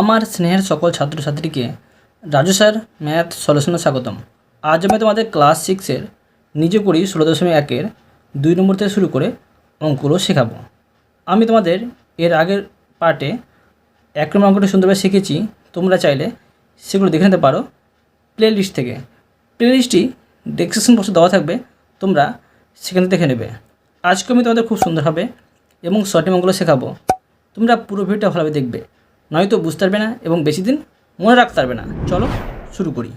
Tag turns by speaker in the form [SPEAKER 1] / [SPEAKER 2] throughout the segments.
[SPEAKER 1] আমার স্নেহের সকল ছাত্রছাত্রীকে রাজু স্যার, ম্যাথ সলিউশনে স্বাগতম। আজ আমি তোমাদের ক্লাস সিক্সের নিজে করি ষোলো দশমিক একের দুই নম্বর থেকে শুরু করে অঙ্কগুলো শেখাবো। আমি তোমাদের এর আগের পার্টে এক নম্বর অঙ্কটা সুন্দরভাবে শিখেছি, তোমরা চাইলে সেগুলো দেখে নিতে পারো প্লে লিস্ট থেকে। প্লে লিস্টটি ডেসক্রিপশন বক্সে দেওয়া থাকবে, তোমরা সেখানে দেখে নেবে। আজকে আমি তোমাদের খুব সুন্দরভাবে এবং শর্ট অঙ্কগুলো শেখাবো। তোমরা পুরো ভিডিওটা ভালোভাবে দেখবে। নয়তো বুঝতে পারবে না এবং বেশি দিন মনে রাখতে পারবে না। চলো শুরু করি।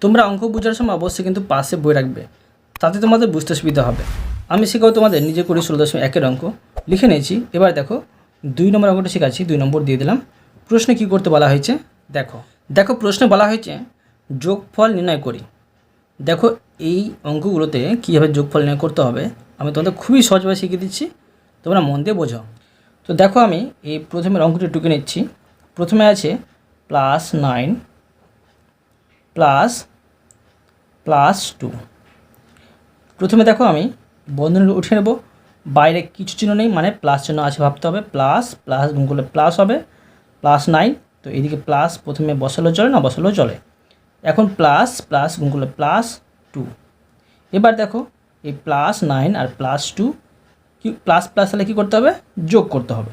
[SPEAKER 1] তোমরা অঙ্ক বোঝার সময় অবশ্যই কিন্তু পাশে বই রাখবে। তাতে তোমাদের বুঝতে সুবিধা হবে। আমি শেখাবো তোমাদের নিজে করি ষোলো দশমিক একের অঙ্ক। লিখে নিয়েছি। এবার দেখো, দুই নম্বর অঙ্কটা শেখাচ্ছি, দুই নম্বর দিয়ে দিলাম। প্রশ্নে কী করতে বলা হয়েছে? দেখো। দেখো, প্রশ্নে বলা হয়েছে, যোগফল নির্ণয় করি। দেখো, এই অঙ্কগুলোতে কীভাবে যোগফল নির্ণয় করতে হবে, আমি তোমাদের খুবই সহজভাবে শিখিয়ে দিচ্ছি। তোমরা মন দিয়ে বোঝো তো দেখো আমি এই প্রথমের অঙ্কটি টুকে নিচ্ছি। প্রথমে আছে plus nine plus plus two প্রথমে দেখো আমি বন্ধনী উঠে নেব। বাইরে কিছু চিহ্ন নেই মানে প্লাস চিহ্ন আছে ভাবতে হবে। প্লাস প্লাস গুণ করলে প্লাস হবে। প্লাস নাইন তো এইদিকে প্লাস প্রথমে বসালেও চলে, না বসালেও চলে। এখন প্লাস প্লাস গুণ করলে প্লাস টু এবার দেখো এই প্লাস নাইন আর প্লাস টু কি প্লাস প্লাস তাহলে কী করতে হবে? যোগ করতে হবে।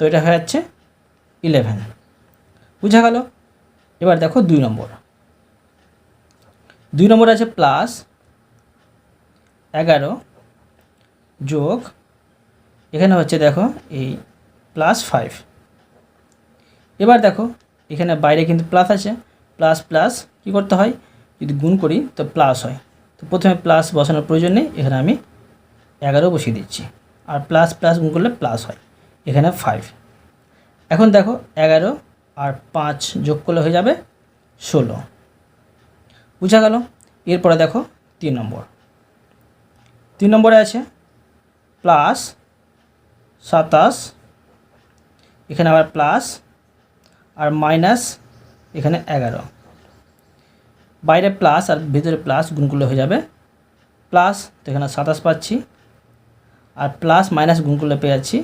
[SPEAKER 1] তো এটা হয়ে যাচ্ছে ইলেভেন বুঝা গেল? এবার দেখো দুই নম্বর। দুই নম্বর আছে প্লাস এগারো যোগ। এখানে হচ্ছে দেখো এই প্লাস ফাইভ এবার দেখো এখানে বাইরে কিন্তু প্লাস আছে। প্লাস প্লাস কী করতে হয়? যদি গুণ করি তো প্লাস হয়। তো প্রথমে প্লাস বসানোর প্রয়োজন নেই। এখানে আমি এগারো বসিয়ে দিচ্ছি। আর প্লাস প্লাস গুণ করলে প্লাস হয়। এখানে ফাইভ এখন দেখো এগারো আর পাঁচ যোগ করলে হয়ে যাবে ষোলো। বুঝা গেল? এরপরে দেখো তিন নম্বর। তিন নম্বরে আছে প্লাস সাতাশ, এখানে আবার প্লাস আর মাইনাস এখানে এগারো। বাইরে প্লাস আর ভিতরে প্লাস গুণ করলে হয়ে যাবে প্লাস তো এখানে সাতাশ পাচ্ছি। আর প্লাস মাইনাস গুণ করলে পেয়ে যাচ্ছি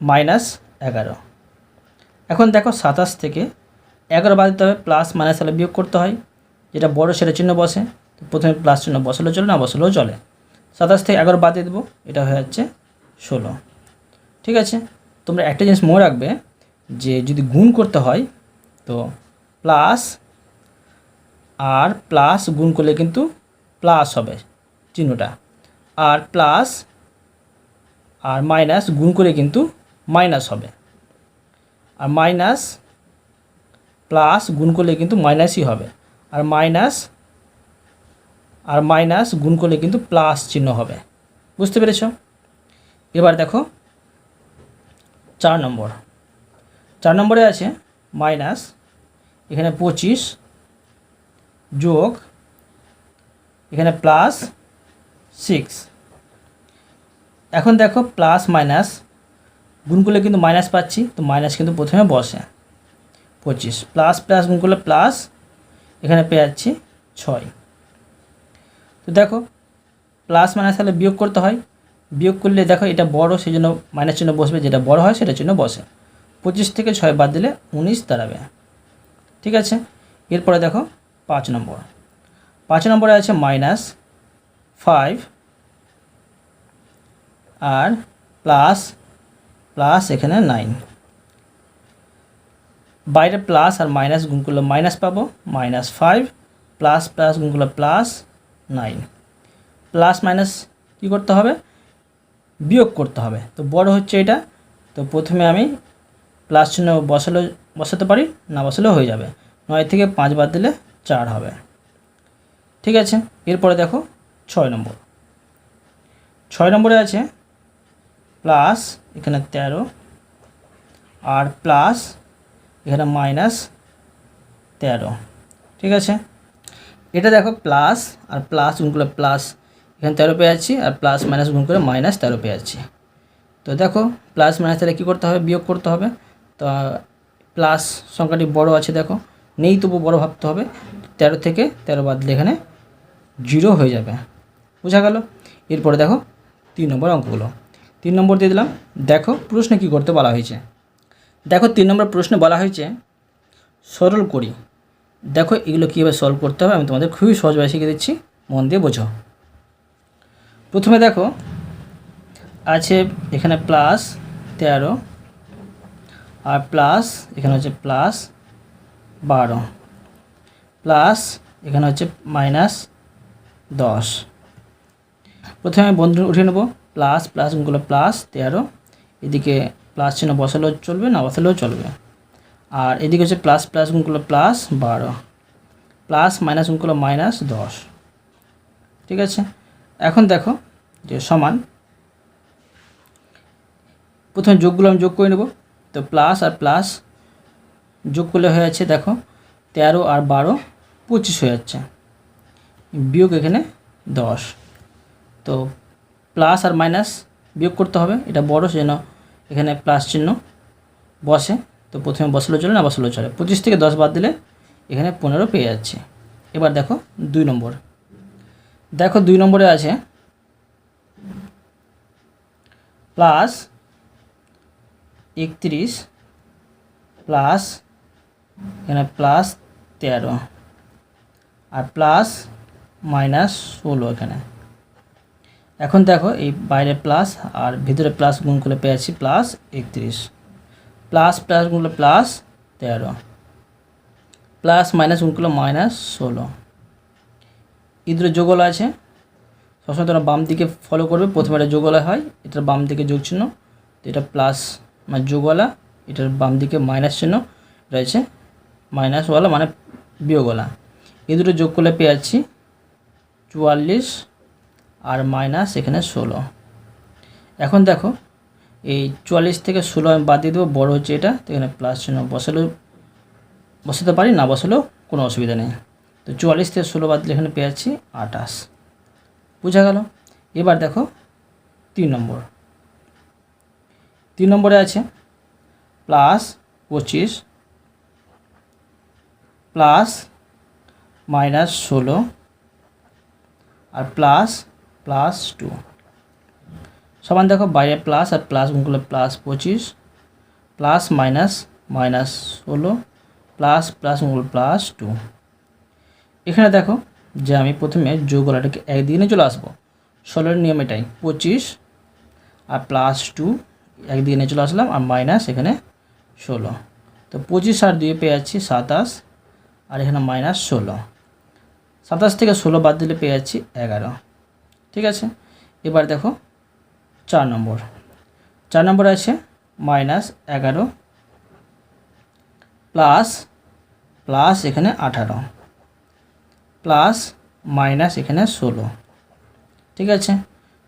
[SPEAKER 1] মাইনাস এগারো। এখন দেখো সাতাশ থেকে এগারো বাদ দিতে হবে প্লাস মাইনাস তাহলে বিয়োগ করতে হয়, যেটা বড় সেটা চিহ্ন বসে, তো প্রথমে প্লাস চিহ্ন বসালেও চলে না, বসালেও চলে। সাতাশ থেকে এগারো বাদ দিয়ে দেবো, এটা হয়ে যাচ্ছে ষোলো। ঠিক আছে? তোমরা একটা জিনিস মনে রাখবে, যে যদি গুণ করতে হয়, তো প্লাস আর প্লাস গুণ করলে কিন্তু প্লাস হবে চিহ্নটা। আর প্লাস আর মাইনাস গুণ করে কিন্তু মাইনাস হবে। আর মাইনাস প্লাস গুণ করলে কিন্তু মাইনাসই হবে। আর মাইনাস আর মাইনাস গুণ করলে কিন্তু প্লাস চিহ্ন হবে। বুঝতে পেরেছ? এবার দেখো চার নম্বর। চার নম্বরে আছে মাইনাস, এখানে পঁচিশ যোগ, এখানে প্লাস সিক্স। এখন দেখো প্লাস মাইনাস গুণ করলে কিন্তু মাইনাস পাচ্ছি, তো মাইনাস কিন্তু প্রথমে বসে। পঁচিশ প্লাস প্লাস গুণ করলে প্লাস এখানে পেয়ে যাচ্ছি ছয়। তো দেখো প্লাস মাইনাস তাহলে বিয়োগ করতে হয়। বিয়োগ করলে দেখো এটা বড় সেই জন্য মাইনাস চিহ্ন বসবে, যেটা বড় হয় সেটা চিহ্ন বসে। পঁচিশ থেকে ছয় বাদ দিলে উনিশ দাঁড়াবে। ঠিক আছে? এরপরে দেখো পাঁচ নম্বর। পাঁচ নম্বরে আছে মাইনাস ফাইভ আর প্লাস প্লাস এখানে নাইন বাইরে প্লাস আর মাইনাস গুণ করলে মাইনাস পাবো মাইনাস ফাইভ প্লাস প্লাস গুণ করলে প্লাস নাইন প্লাস মাইনাস কী করতে হবে? বিয়োগ করতে হবে। তো বড় হচ্ছে এটা, তো প্রথমে আমি প্লাস চিহ্ন বসালে, বসাতে পারি, না বসালেও হয়ে যাবে। নয় থেকে পাঁচ বাদ দিলে চার হবে। ঠিক আছে? এরপরে দেখো, ছয় নম্বর। ছয় নম্বরে আছে প্লাস এখানে তেরো। আর প্লাস এখানে মাইনাস তেরো। ঠিক আছে? এটা দেখো প্লাস আর প্লাস গুণ করে প্লাস। এখানে তেরো পেয়ে যাচ্ছি আর প্লাস মাইনাস গুণ করে মাইনাস তেরো পেয়ে যাচ্ছি। তো দেখো প্লাস মাইনাস তাহলে কী করতে হবে? বিয়োগ করতে হবে। তো প্লাস সংখ্যাটি বড় আছে দেখো। নেই তবু বড় ভাবতে হবে। তেরো থেকে তেরো বাদ দিলে এখানে জিরো হয়ে যাবে। বোঝা গেল? এরপরে দেখো তিন নম্বর অঙ্কগুলো। তিন নম্বর দিয়ে দিলাম, দেখো প্রশ্নে কী করতে বলা হয়েছে। দেখো তিন নম্বর প্রশ্নে বলা হয়েছে, সরল করি। দেখো এগুলো কীভাবে সলভ করতে হবে আমি তোমাদের খুবই সহজভাবে শিখে দিচ্ছি, মন দিয়ে বোঝো। প্রথমে দেখো, আছে এখানে প্লাস তেরো, আর প্লাস এখানে হচ্ছে প্লাস বারো। প্লাস এখানে হচ্ছে মাইনাস দশ। প্রথমে বন্ধু উঠে নেব। প্লাস প্লাস গুণগুলো প্লাস, তেরো। এদিকে প্লাস চিহ্ন বসালেও চলবে, না বসালেও চলবে। আর এদিকে হচ্ছে প্লাস প্লাস গুণগুলো প্লাস বারো। প্লাস মাইনাস গুণগুলো মাইনাস দশ। ঠিক আছে? এখন দেখো যে সমান। প্রথমে যোগগুলো আমি যোগ করে নেব। তো প্লাস আর প্লাস যোগ করলে হয়ে যাচ্ছে, দেখো, তেরো আর বারো পঁচিশ হয়ে যাচ্ছে। বিয়োগ এখানে দশ। তো প্লাস আর মাইনাস বিয়োগ করতে হবে। এটা বড় সেজন্য এখানে প্লাস চিহ্ন বসে। তো প্রথমে বসালেও চলে না বসালেও চলে। পঁচিশ থেকে দশ বাদ দিলে এখানে পনেরো পেয়ে যাচ্ছে। এবার দেখো দুই নম্বর। দেখো দুই নম্বরে আছে প্লাস একত্রিশ প্লাস এখানে প্লাস তেরো। আর প্লাস মাইনাস ষোলো এখানে। এখন দেখো এই বাইরে প্লাস আর ভিতরে প্লাস গুণ করলে পেয়েছি প্লাস একত্রিশ। প্লাস প্লাস গুণ করলে প্লাস তেরো। প্লাস মাইনাস গুণ করলে মাইনাস ষোলো। ইঁদুরের যোগল আছে। সবসময় তোমরা বাম দিকে ফলো করবে। প্রথমে এটা যোগলা হয়, এটার বাম দিকে যোগ চিহ্ন তো এটা প্লাস মানে যোগওয়ালা এটার বাম দিকে মাইনাস চিহ্ন রয়েছে। মাইনাসওয়ালা মানে বিয়োগওয়ালা এই দুটো যোগ করলে পেয়ে যাচ্ছি চুয়াল্লিশ আর মাইনাস এখানে ষোলো। এখন দেখো, এই চুয়াল্লিশ থেকে ষোলো আমি বাদ দিয়ে দেবো, বড়ো হচ্ছে এটা, তো এখানে প্লাস চিহ্ন বসালেও বসাতে পারি, না বসালেও কোনো অসুবিধা নেই। তো চুয়াল্লিশ থেকে ষোলো বাদ দিলে এখানে পেয়ে যাচ্ছি আটাশ বোঝা গেল? এবার দেখো, তিন নম্বর। তিন নম্বরে আছে প্লাস পঁচিশ প্লাস মাইনাস ষোলো, আর প্লাস প্লাস টু সমান দেখো বাইরে প্লাস আর প্লাস গুণগুলো প্লাস পঁচিশ প্লাস মাইনাস মাইনাস ষোলো প্লাস প্লাস গুণগুলো প্লাস টু এখানে দেখো যে আমি প্রথমে যোগলাটাকে একদিনে চলে আসব। ষোলোর নিয়ম এটাই, পঁচিশ আর প্লাস টু একদিকে চলে আসলাম আর মাইনাস এখানে ষোলো। তো পঁচিশ আর দুয়ে পেয়ে যাচ্ছি সাতাশ আর এখানে মাইনাস ষোলো। সাতাশ থেকে ষোলো বাদ দিলে পেয়ে যাচ্ছি এগারো। ঠিক আছে? এবার দেখো চার নম্বর। চার নম্বর আছে মাইনাস এগারো প্লাস প্লাস এখানে আঠারো, প্লাস মাইনাস এখানে ষোলো। ঠিক আছে?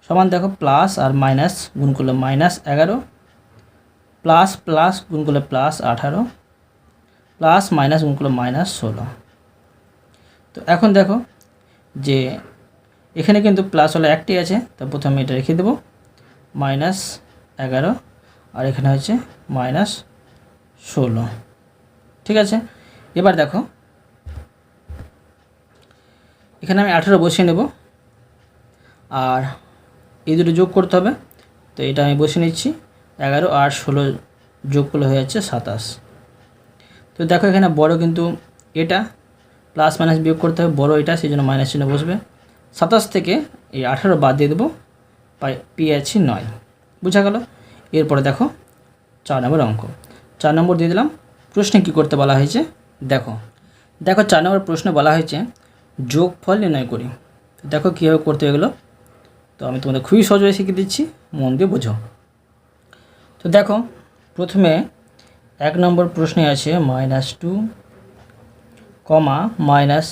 [SPEAKER 1] সমান দেখো প্লাস আর মাইনাস গুণ করলে মাইনাস এগারো, প্লাস প্লাস গুণ করলে প্লাস আঠারো, প্লাস মাইনাস গুণ করলে মাইনাস ষোলো। তো এখন দেখো যে এখানে কিন্তু প্লাস হলে একটি আছে, তো প্রথমে এটা রেখে দেবো। মাইনাস এগারো, আর এখানে হচ্ছে মাইনাস ষোলো। ঠিক আছে? এবার দেখো, এখানে আমি আঠেরো বসিয়ে নেব, আর এই দুটো যোগ করতে হবে। তো এটা আমি বসে নিচ্ছি, এগারো আর ষোলো যোগ করলে হয়ে যাচ্ছে সাতাশ। তো দেখো এখানে বড় কিন্তু এটা প্লাস মাইনাস বিয়োগ করতে হবে, বড় এটা, সেই জন্য মাইনাস চিহ্ন বসবে। সাতাশ থেকে এই আঠারো বাদ দিয়ে দেবো পেয়েছি নয়। বুঝা গেল? এরপরে দেখো, চার নম্বর অঙ্ক। চার নম্বর দিয়ে দিলাম, প্রশ্নে কী করতে বলা হয়েছে? দেখো দেখো চার নম্বর প্রশ্নে বলা হয়েছে যোগফল নির্ণয় করি। দেখো কীভাবে করতে এগুলো তো আমি তোমাদের খুবই সহজভাবে শিখিয়ে দিচ্ছি, মন দিয়ে বোঝো। তো দেখো, প্রথমে এক নম্বর প্রশ্নে আছে মাইনাস টু, কমা মাইনাস,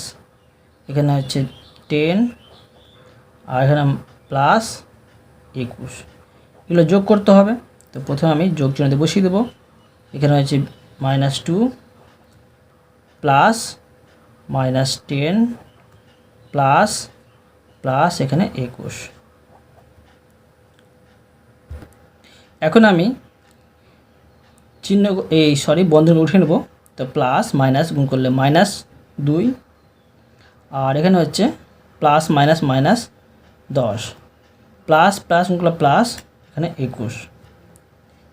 [SPEAKER 1] এখানে হচ্ছে টেন আর এখানে প্লাস একুশ। এগুলো যোগ করতে হবে। তো প্রথমে আমি যোগ চিহ্নতে বসিয়ে দেবো। এখানে হচ্ছে minus two plus minus ten plus plus এখানে একুশ। এখন আমি চিহ্ন, এই সরি বন্ধন উঠে নেব। তো প্লাস মাইনাস গুণ করলে মাইনাস দুই। আর এখানে হচ্ছে প্লাস মাইনাস মাইনাস দশ। প্লাস প্লাস করলে প্লাস, এখানে একুশ।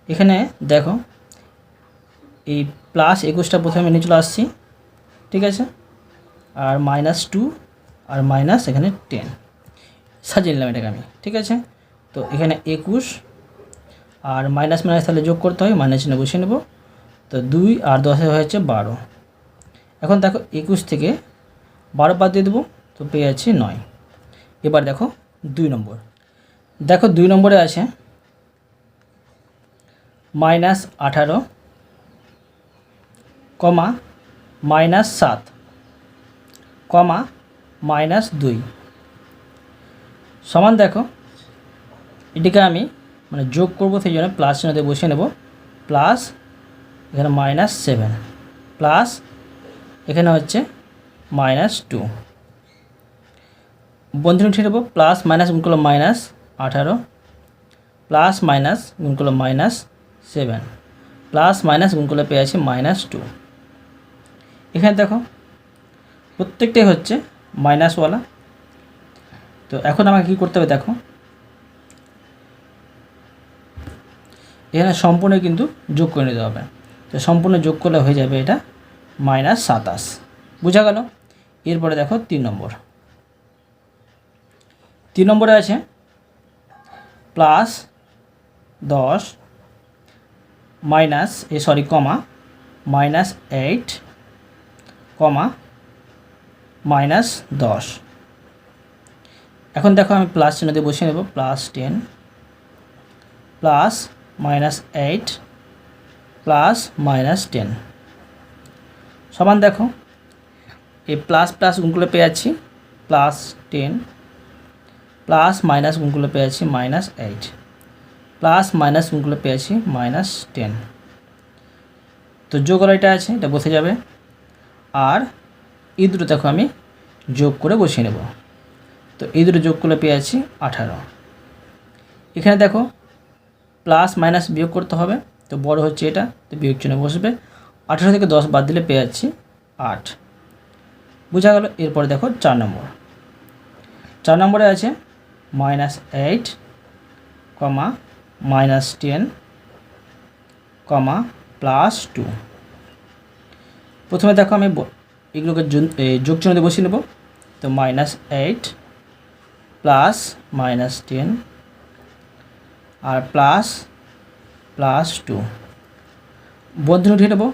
[SPEAKER 1] এখানে দেখো, এই প্লাস একুশটা প্রথমে নিয়ে চলে আসছি, ঠিক আছে? আর মাইনাস টু, আর মাইনাস এখানে টেন। সাজিয়ে নিলাম এটাকে আমি, ঠিক আছে? তো এখানে একুশ, আর মাইনাস মাইনাস তাহলে যোগ করতে হয়, মাইনাস চিহ্ন বসিয়ে নেব। তো দুই আর দশে হয়েছে বারো। এখন দেখো, একুশ থেকে বারো বাদ দিয়ে দেবো, তো পেয়ে যাচ্ছি নয়। এবার দেখো দুই নম্বর। দেখো দুই নম্বরে আছে মাইনাস আঠারো কমা মাইনাস সাত কমা মাইনাস দুই। সমান দেখো, এটিকে আমি মানে যোগ করব সেই জন্য প্লাস চিহ্ন দিয়ে বসিয়ে নেব। প্লাস এখানে মাইনাস সেভেন প্লাস এখানে হচ্ছে মাইনাস টু বন্ধনী উঠিয়ে নেব প্লাস মাইনাস গুণ করল মাইনাস আঠারো প্লাস মাইনাস গুণ করল মাইনাস সেভেন প্লাস মাইনাস গুণ করলে পেয়ে আছি মাইনাস টু এখানে দেখো, প্রত্যেকটাই হচ্ছে মাইনাসওয়ালা তো এখন আমাকে কী করতে হবে দেখো, এখানে সম্পূর্ণ কিন্তু যোগ করে নিতে হবে। তো সম্পূর্ণ যোগ করলে হয়ে যাবে এটা মাইনাস সাতাশ। বোঝা গেল? এরপরে দেখো তিন নম্বর। তিন নম্বরে আছে। প্লাস দশ minus A, sorry, comma, minus eight, comma, minus দশ। এখন দেখো আমি প্লাস চিহ্ন দিয়ে বসিয়ে নেব, plus ten, plus minus eight, plus minus ten. সমান দেখো, এই প্লাস প্লাস গুণগুলো পেয়ে যাচ্ছি, প্লাস টেন প্লাস মাইনাস গুণগুলো পেয়ে যাচ্ছি মাইনাস এইট। প্লাস মাইনাস গুণগুলো পেয়েছি মাইনাস টেন। তো যোগ এটা আছে, এটা বসে যাবে। আর এই দুটো দেখো আমি যোগ করে বসিয়ে নেব। তো এই দুটো যোগ করলে পেয়ে যাচ্ছি আঠারো। এখানে দেখো প্লাস মাইনাস বিয়োগ করতে হবে, তো বড় হচ্ছে এটা, তো বিয়োগ চিহ্ন বসবে। আঠারো থেকে দশ বাদ দিলে পেয়ে যাচ্ছি আট। বোঝা গেল, এরপরে দেখো চার নম্বর। চার নম্বরে আছে minus eight comma minus ten comma plus two প্রথমে দেখো আমি এগুলোকে যোগ- এ, যোগ চিহ্ন দিয়ে বসিয়ে নেব। তো minus eight plus minus ten আর প্লাস প্লাস টু বন্ধনী উঠিয়ে নেব।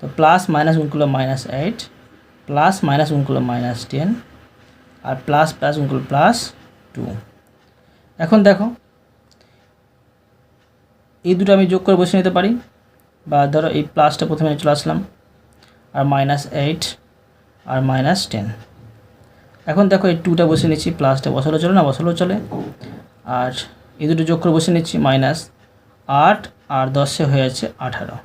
[SPEAKER 1] তো প্লাস মাইনাস করল মাইনাস এইট প্লাস মাইনাস করল মাইনাস টেন আর প্লাস প্লাস করল প্লাস টু এখন দেখো, এই দুটো আমি যোগ করে বসে নিতে পারি। বা ধরো এই প্লাসটা প্রথমে চলে আসলাম, আর মাইনাস এইট আর মাইনাস টেন এখন দেখো এই টুটা বসে নিচ্ছি প্লাসটা বসালেও চলে না বসালেও চলে। আর এই দুটো যোগ করে বসে নিচ্ছি মাইনাস আট, আর দশে হয়ে যাচ্ছে আঠারো।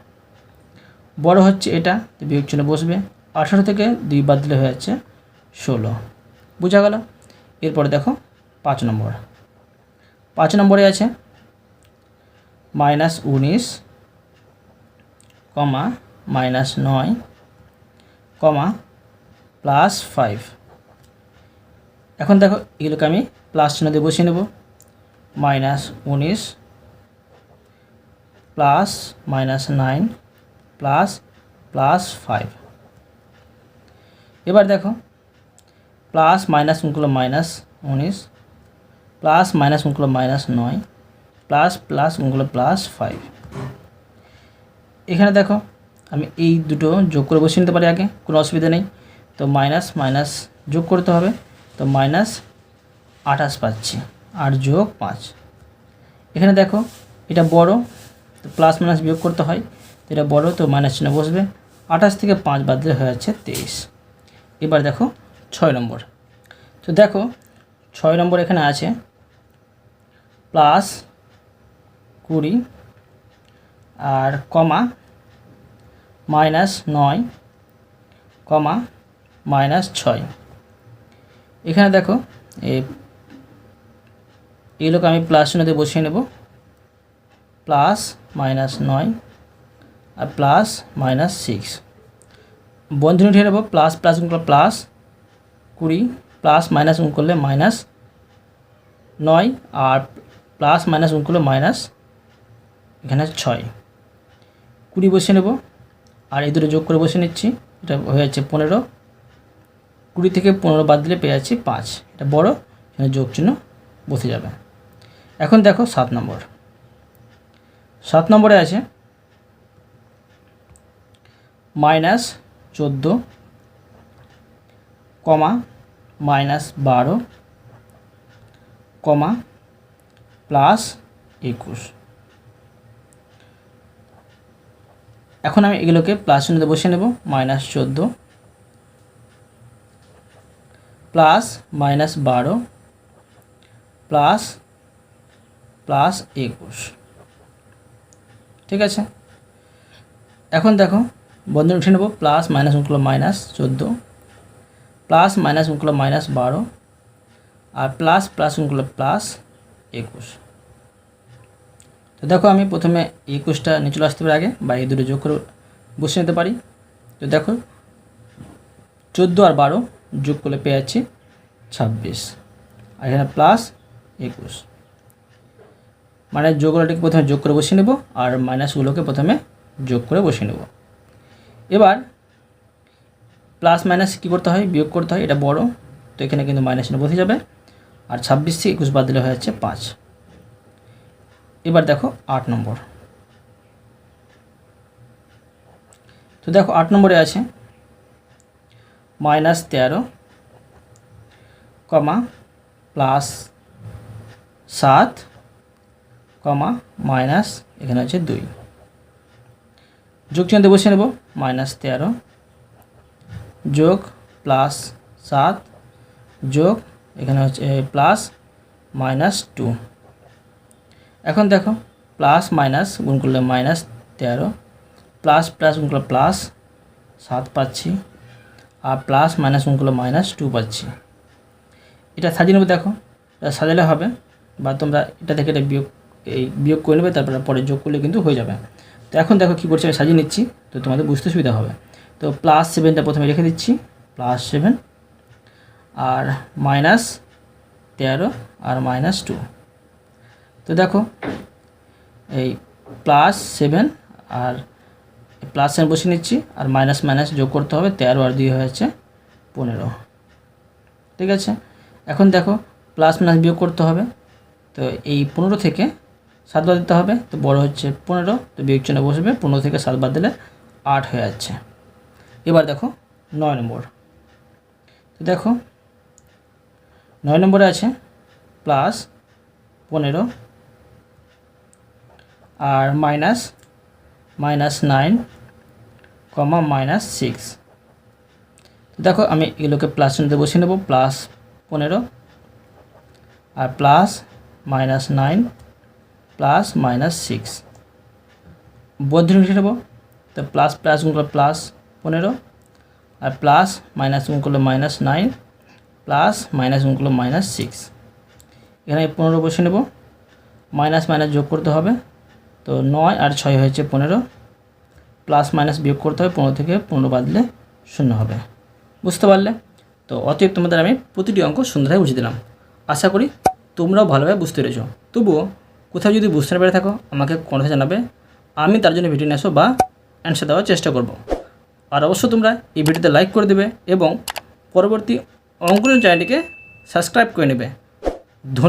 [SPEAKER 1] বড় হচ্ছে এটা বিয়োগ চিহ্ন বসবে। আঠারো থেকে দুই বাদ দিলে হয়ে যাচ্ছে ষোলো। বোঝা গেল? এরপরে দেখো পাঁচ নম্বর। পাঁচ নম্বরে আছে মাইনাস উনিশ, কমা মাইনাস নয়, কমা প্লাস ফাইভ। এখন দেখো এগুলোকে আমি প্লাস চিহ্ন দিয়ে বসিয়ে নেব। মাইনাস উনিশ plus minus nine plus plus five. এবার দেখো প্লাস মাইনাস গুণগুলো মাইনাস উনিশ প্লাস মাইনাস গুণগুলো মাইনাস নয়, প্লাস প্লাস গুণগুলো প্লাস ফাইভ এখানে দেখো, আমি এই দুটো যোগ করে বসিয়ে নিতে পারি আগে, কোনো অসুবিধা নেই। তো মাইনাস মাইনাস যোগ করতে হবে, তো মাইনাস আঠাশ পাচ্ছি আর যোগ পাঁচ। এখানে দেখো, এটা বড়, তো প্লাস মাইনাস বিয়োগ করতে হয়, তো এটা বড়, তো মাইনাস চিহ্ন বসবে। আঠাশ থেকে পাঁচ বাদ দিলে হয়ে যাচ্ছে তেইশ। এবার দেখো, ছয় নম্বর। তো দেখো, ছয় নম্বর এখানে আছে প্লাস কুড়ি আর কমা মাইনাস নয়, কমা মাইনাস ছয়। এখানে দেখো এগুলোকে আমি প্লাস চিহ্ন দিয়ে বসিয়ে নেব। প্লাস মাইনাস নয় আর প্লাস মাইনাস সিক্স। বন্ধনী উঠিয়ে নেব, প্লাস প্লাস গুণ করলে প্লাস কুড়ি, প্লাস মাইনাস করলে মাইনাস নয় আর প্লাস মাইনাস গুণ করলে মাইনাস এখানে ছয়। কুড়ি বসিয়ে নেব। আর এই দুটো যোগ করে বসে নিচ্ছি। এটা হয়ে যাচ্ছে পনেরো। কুড়ি থেকে পনেরো বাদ দিলে পেয়ে যাচ্ছি পাঁচ। এটা বড়, এখানে যোগ চিহ্ন বসে যাবে। এখন দেখো সাত নম্বর। সাত নম্বরে আছে মাইনাস চোদ্দ কমা মাইনাস বারো কমা প্লাস একুশ। এখন আমি এগুলোকে প্লাস চিহ্নতে বসিয়ে নেব, মাইনাস চোদ্দ। প্লাস মাইনাস বারো। প্লাস প্লাস একুশ। ঠিক আছে? এখন দেখো, বন্ধন উঠে নেব, প্লাস মাইনাস উঠল মাইনাস চোদ্দ। প্লাস মাইনাস উঠল মাইনাস বারো। আর প্লাস প্লাস উঠল প্লাস একুশ। তো দেখো আমি প্রথমে একুশটা নিয়ে চলে আসতে পারি আগে, বা এই দুটো যোগ করে বসে নিতে পারি। তো দেখো, চোদ্দ আর বারো যোগ করলে পেয়ে যাচ্ছি ছাব্বিশ। আর এখানে প্লাস একুশ। মানে যোগগুলোটাকে প্রথমে যোগ করে বসিয়ে নেব, আর মাইনাসগুলোকে প্রথমে যোগ করে বসিয়ে নেব। এবার প্লাস মাইনাস কী করতে হয়? বিয়োগ করতে হয়, এটা বড়, তো এখানে কিন্তু মাইনাস বসে যাবে। আর ছাব্বিশ থেকে একুশ বাদ দিলে হয়ে যাচ্ছে পাঁচ। এবার দেখো আট নম্বর। তো দেখো আট নম্বরে আছে মাইনাস তেরো কমা প্লাস সাত কমা মাইনাস এখানে হচ্ছে দুই। যোগ চিহ্নতে বসে নেব, মাইনাস তেরো যোগ প্লাস সাত যোগ এখানে হচ্ছে প্লাস মাইনাস টু। এখন দেখো প্লাস মাইনাস গুণ করলে মাইনাস তেরো প্লাস প্লাস গুণ করলে প্লাস সাত পাচ্ছি, আর প্লাস মাইনাস গুণ করলে মাইনাস টু পাচ্ছি। এটা সাজিয়ে নেবে দেখো, এটা সাজালে হবে, বা তোমরা এটা থেকে এটা বিয়োগ, এই বিয়োগ করে নেবে, তারপরে পরে যোগ করলে কিন্তু হয়ে যাবে। তো এখন দেখো কী করছি, আমি সাজিয়ে নিচ্ছি, তো তোমাদের বুঝতে সুবিধা হবে। তো প্লাস সেভেনটা প্রথমে রেখে দিচ্ছি প্লাস সেভেন আর মাইনাস তেরো, আর মাইনাস টু তো দেখো, এই প্লাস সেভেন আর প্লাস সেভেন বসিয়ে নিচ্ছি, আর মাইনাস মাইনাস যোগ করতে হবে, তেরো আর দুই হয়েছে পনেরো। ঠিক আছে? এখন দেখো প্লাস মাইনাস বিয়োগ করতে হবে, তো এই পনেরো থেকে সাত বাদ দিতে হবে, তো বড় হচ্ছে পনেরো, তো বিয়োগ চিহ্ন বসবে, পনেরো থেকে সাত বাদ দিলে আট হয়ে যাচ্ছে। এবার দেখো, নয় নম্বর। তো দেখো, নয় নম্বরে আছে প্লাস পনেরো আর minus minus nine comma minus six দেখো, আমি এগুলোকে প্লাস চিহ্নতে বসিয়ে নেব প্লাস পনেরো, আর plus minus nine plus minus six বদ্ধ লিখে নেব, তো প্লাস প্লাস গুণ করলে প্লাস পনেরো, আর প্লাস মাইনাস গুণ করলে মাইনাস নাইন প্লাস মাইনাস গুণ করলে মাইনাস সিক্স এখানে পনেরো বসে নেব মাইনাস মাইনাস যোগ করতে হবে তো নয় আর ছয় হয়েছে পনেরো। প্লাস মাইনাস বিয়োগ করতে হবে, পনেরো থেকে পনেরো বাদলে শূন্য হবে। বুঝতে পারলে? তো অতএব তোমাদের আমি প্রতিটি অঙ্ক সুন্দরভাবে বুঝিয়ে দিলাম। আশা করি তোমরাও ভালোভাবে বুঝতে পেরেছ। তবুও কোথাও যদি বুঝতে না পেরে থাকো, আমাকে কমেন্টে জানাবে। আমি তার জন্য ভিডিও নিয়ে বা অ্যান্সার দেওয়ার চেষ্টা করব। আর অবশ্য তোমরা এই ভিডিওতে লাইক করে দেবে এবং পরবর্তী অঙ্কনের চ্যানেলটিকে সাবস্ক্রাইব করে নেবে। ধন্য